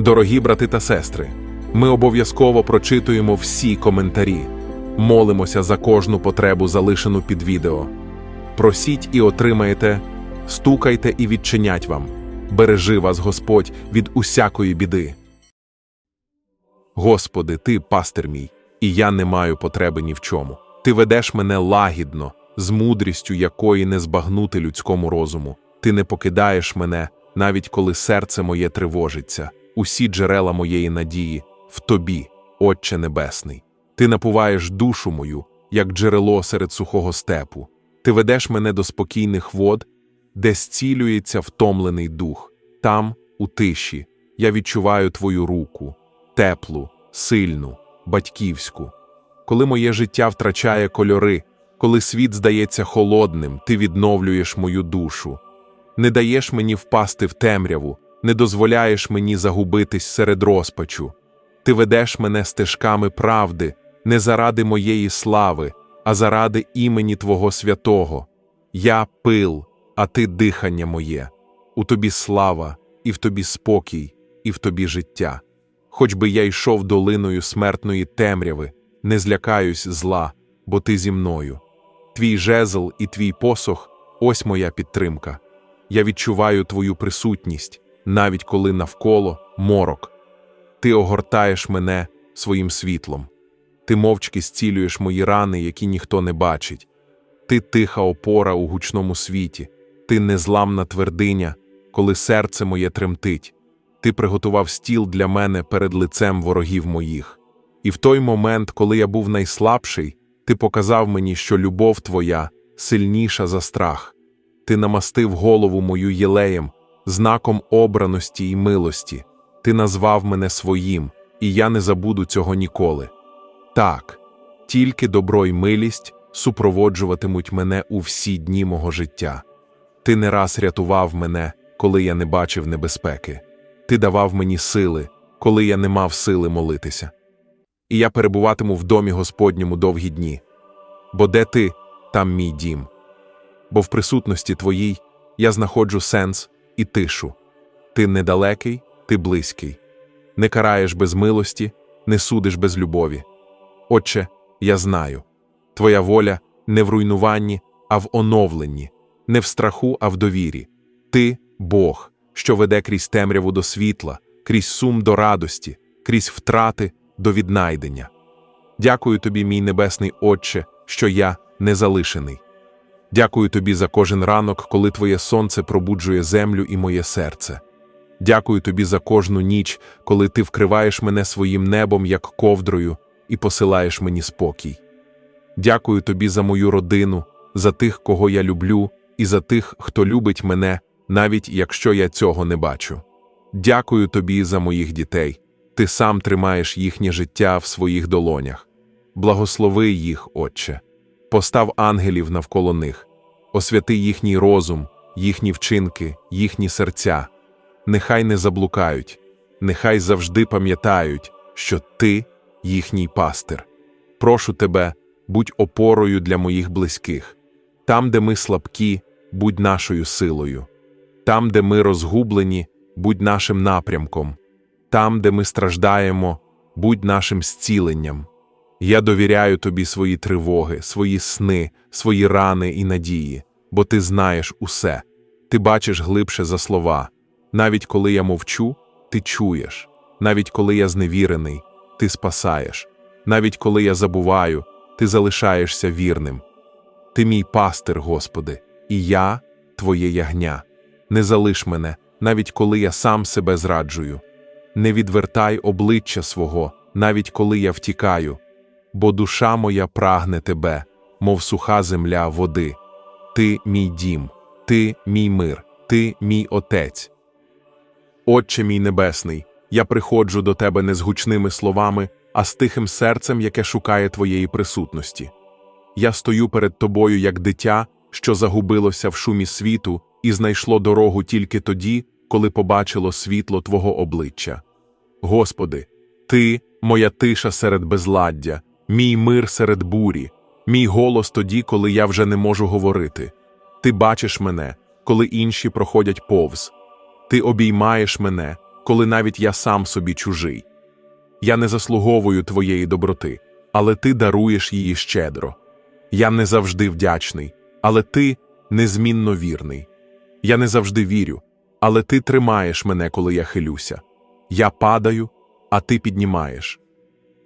Дорогі брати та сестри, ми обов'язково прочитуємо всі коментарі, молимося за кожну потребу, залишену під відео. Просіть і отримаєте, стукайте і відчинять вам. Бережи вас Господь від усякої біди. Господи, Ти пастир мій, і я не маю потреби ні в чому. Ти ведеш мене лагідно, з мудрістю якої не збагнути людському розуму. Ти не покидаєш мене, навіть коли серце моє тривожиться, усі джерела моєї надії в Тобі, Отче Небесний. Ти напуваєш душу мою, як джерело серед сухого степу. Ти ведеш мене до спокійних вод, де зцілюється втомлений дух. Там, у тиші, я відчуваю Твою руку, теплу, сильну, батьківську. Коли моє життя втрачає кольори, коли світ здається холодним, ти відновлюєш мою душу. Не даєш мені впасти в темряву, не дозволяєш мені загубитись серед розпачу. Ти ведеш мене стежками правди, не заради моєї слави, а заради імені Твого святого. Я пил, а ти дихання моє. У тобі слава, і в тобі спокій, і в тобі життя. Хоч би я йшов долиною смертної темряви, не злякаюсь зла, бо ти зі мною. Твій жезл і твій посох ось моя підтримка. Я відчуваю твою присутність, навіть коли навколо морок. Ти огортаєш мене своїм світлом. Ти мовчки зцілюєш мої рани, які ніхто не бачить. Ти тиха опора у гучному світі, ти незламна твердиня, коли серце моє тремтить. Ти приготував стіл для мене перед лицем ворогів моїх. І в той момент, коли я був найслабший, ти показав мені, що любов твоя сильніша за страх. Ти намастив голову мою єлеєм, знаком обраності і милості. Ти назвав мене своїм, і я не забуду цього ніколи. Так, тільки добро й милість супроводжуватимуть мене у всі дні мого життя. Ти не раз рятував мене, коли я не бачив небезпеки. Ти давав мені сили, коли я не мав сили молитися. І я перебуватиму в домі Господньому довгі дні. Бо де ти, там мій дім. Бо в присутності твоїй я знаходжу сенс і тишу. Ти недалекий, ти близький. Не караєш без милості, не судиш без любові. Отче, я знаю. Твоя воля не в руйнуванні, а в оновленні, не в страху, а в довірі. Ти Бог, що веде крізь темряву до світла, крізь сум до радості, крізь втрати до віднайдення. Дякую тобі, мій небесний Отче, що я не залишений. Дякую тобі за кожен ранок, коли твоє сонце пробуджує землю і моє серце. Дякую тобі за кожну ніч, коли ти вкриваєш мене своїм небом, як ковдрою, і посилаєш мені спокій. Дякую тобі за мою родину, за тих, кого я люблю, і за тих, хто любить мене, навіть якщо я цього не бачу. Дякую тобі за моїх дітей. Ти сам тримаєш їхнє життя в своїх долонях. Благослови їх, Отче, постав ангелів навколо них, освяти їхній розум, їхні вчинки, їхні серця. Нехай не заблукають, нехай завжди пам'ятають, що ти їхній пастир. Прошу тебе, будь опорою для моїх близьких. Там, де ми слабкі, будь нашою силою. Там, де ми розгублені, будь нашим напрямком. Там, де ми страждаємо, будь нашим зціленням. Я довіряю тобі свої тривоги, свої сни, свої рани і надії, бо ти знаєш усе. Ти бачиш глибше за слова. Навіть коли я мовчу, ти чуєш. Навіть коли я зневірений, ти спасаєш. Навіть коли я забуваю, ти залишаєшся вірним. Ти мій пастир, Господи, і я твоє ягня. Не залиш мене, навіть коли я сам себе зраджую. Не відвертай обличчя свого, навіть коли я втікаю, бо душа моя прагне тебе, мов суха земля води. Ти мій дім, ти мій мир, ти мій отець. Отче мій небесний, я приходжу до тебе не з гучними словами, а з тихим серцем, яке шукає твоєї присутності. Я стою перед тобою як дитя, що загубилося в шумі світу і знайшло дорогу тільки тоді, коли побачило світло Твого обличчя. Господи, Ти моя тиша серед безладдя, мій мир серед бурі, мій голос тоді, коли я вже не можу говорити. Ти бачиш мене, коли інші проходять повз. Ти обіймаєш мене, коли навіть я сам собі чужий. Я не заслуговую твоєї доброти, але ти даруєш її щедро. Я не завжди вдячний, але ти незмінно вірний. Я не завжди вірю, але ти тримаєш мене, коли я хилюся. Я падаю, а ти піднімаєш.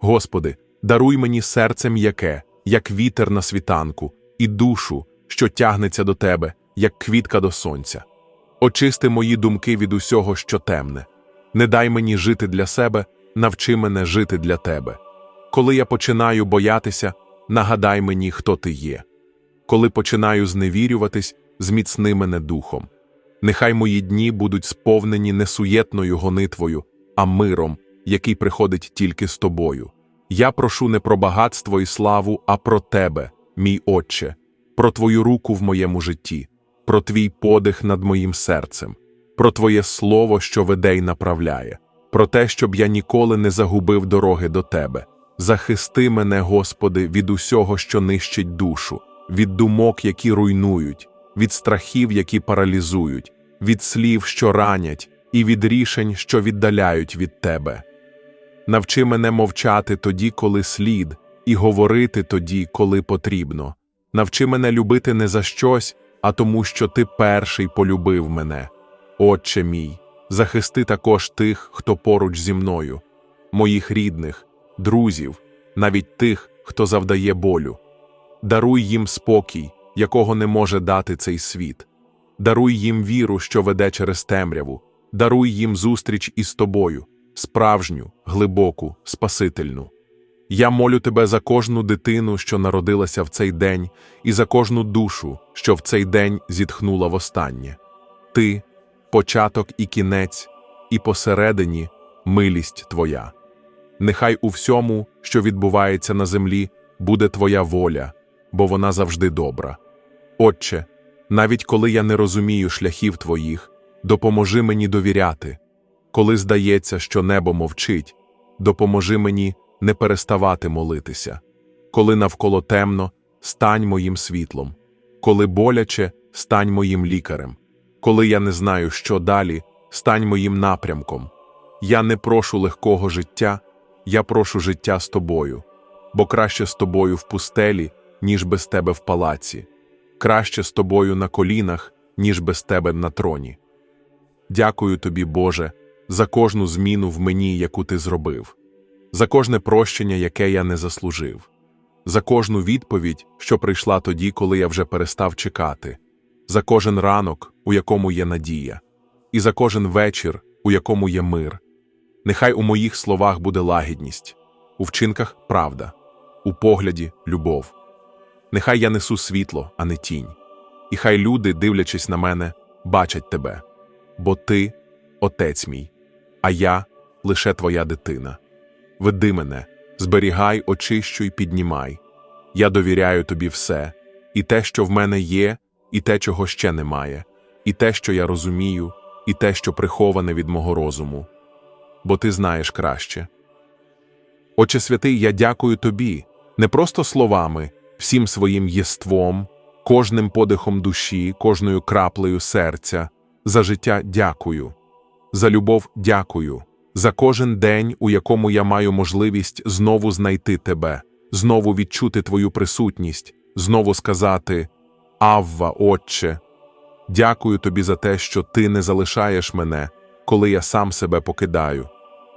Господи, даруй мені серце м'яке, як вітер на світанку, і душу, що тягнеться до тебе, як квітка до сонця. Очисти мої думки від усього, що темне. Не дай мені жити для себе, навчи мене жити для тебе. Коли я починаю боятися, нагадай мені, хто ти є. Коли починаю зневірюватись, зміцни мене духом. Нехай мої дні будуть сповнені не суєтною гонитвою, а миром, який приходить тільки з тобою. Я прошу не про багатство і славу, а про тебе, мій Отче, про твою руку в моєму житті, про твій подих над моїм серцем, про твоє слово, що веде й направляє, про те, щоб я ніколи не загубив дороги до тебе. Захисти мене, Господи, від усього, що нищить душу, від думок, які руйнують, від страхів, які паралізують, від слів, що ранять, і від рішень, що віддаляють від тебе. Навчи мене мовчати тоді, коли слід, і говорити тоді, коли потрібно. Навчи мене любити не за щось, а тому, що ти перший полюбив мене. Отче мій, захисти також тих, хто поруч зі мною, моїх рідних, друзів, навіть тих, хто завдає болю. Даруй їм спокій, якого не може дати цей світ. Даруй їм віру, що веде через темряву, даруй їм зустріч із тобою, справжню, глибоку, спасительну. Я молю тебе за кожну дитину, що народилася в цей день, і за кожну душу, що в цей день зітхнула востаннє. Ти початок і кінець, і посередині милість твоя. Нехай у всьому, що відбувається на землі, буде твоя воля, бо вона завжди добра. Отче, навіть коли я не розумію шляхів твоїх, допоможи мені довіряти. Коли здається, що небо мовчить, допоможи мені не переставати молитися. Коли навколо темно, стань моїм світлом. Коли боляче, стань моїм лікарем. Коли я не знаю, що далі, стань моїм напрямком. Я не прошу легкого життя, я прошу життя з тобою, бо краще з тобою в пустелі, ніж без тебе в палаці, краще з тобою на колінах, ніж без тебе на троні. Дякую тобі, Боже, за кожну зміну в мені, яку ти зробив, за кожне прощення, яке я не заслужив, за кожну відповідь, що прийшла тоді, коли я вже перестав чекати, за кожен ранок, у якому є надія, і за кожен вечір, у якому є мир. Нехай у моїх словах буде лагідність, у вчинках правда, у погляді любов. Нехай я несу світло, а не тінь, і хай люди, дивлячись на мене, бачать тебе, бо ти отець мій, а я лише твоя дитина. Веди мене, зберігай, очищуй, піднімай. Я довіряю тобі все, і те, що в мене є, і те, чого ще немає, і те, що я розумію, і те, що приховане від мого розуму. Бо ти знаєш краще. Отче святий, я дякую тобі, не просто словами, всім своїм єством, кожним подихом душі, кожною краплею серця, за життя дякую, за любов дякую, за кожен день, у якому я маю можливість знову знайти тебе, знову відчути твою присутність, знову сказати Авва, Отче, дякую тобі за те, що ти не залишаєш мене, коли я сам себе покидаю,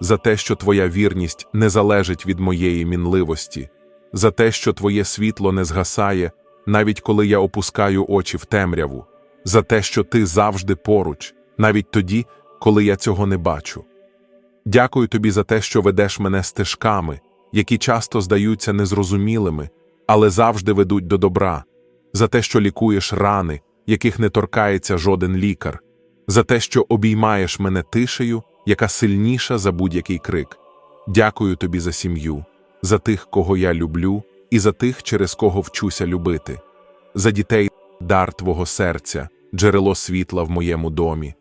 за те, що твоя вірність не залежить від моєї мінливості, за те, що твоє світло не згасає, навіть коли я опускаю очі в темряву, за те, що ти завжди поруч, навіть тоді, коли я цього не бачу. Дякую тобі за те, що ведеш мене стежками, які часто здаються незрозумілими, але завжди ведуть до добра, за те, що лікуєш рани, яких не торкається жоден лікар, за те, що обіймаєш мене тишею, яка сильніша за будь-який крик. Дякую тобі за сім'ю, за тих, кого я люблю, і за тих, через кого вчуся любити, за дітей дар твого серця, джерело світла в моєму домі,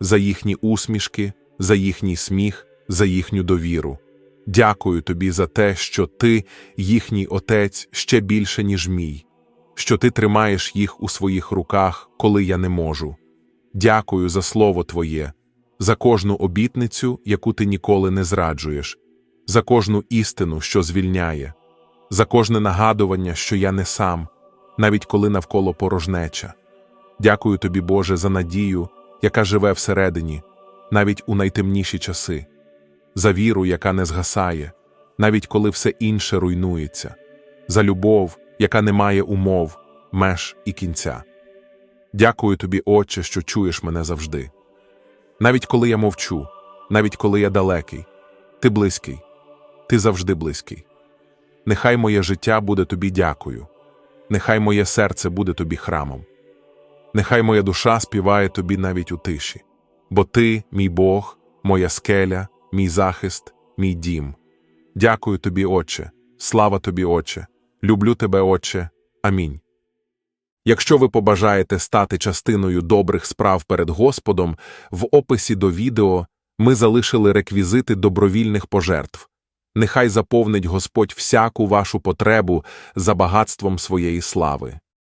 за їхні усмішки, за їхній сміх, за їхню довіру. Дякую тобі за те, що ти, їхній отець, ще більше, ніж мій, що ти тримаєш їх у своїх руках, коли я не можу. Дякую за слово Твоє, за кожну обітницю, яку ти ніколи не зраджуєш, за кожну істину, що звільняє, за кожне нагадування, що я не сам, навіть коли навколо порожнеча. Дякую тобі, Боже, за надію, яка живе всередині, навіть у найтемніші часи, за віру, яка не згасає, навіть коли все інше руйнується, за любов, яка не має умов, меж і кінця. Дякую тобі, Отче, що чуєш мене завжди. Навіть коли я мовчу, навіть коли я далекий, ти близький, ти завжди близький. Нехай моє життя буде тобі дякую, нехай моє серце буде тобі храмом. Нехай моя душа співає тобі навіть у тиші, бо ти, мій Бог, моя скеля, мій захист, мій дім. Дякую тобі, Отче, слава тобі, Отче, люблю тебе, Отче. Амінь. Якщо ви побажаєте стати частиною добрих справ перед Господом, в описі до відео ми залишили реквізити добровільних пожертв. Нехай заповнить Господь всяку вашу потребу за багатством своєї слави.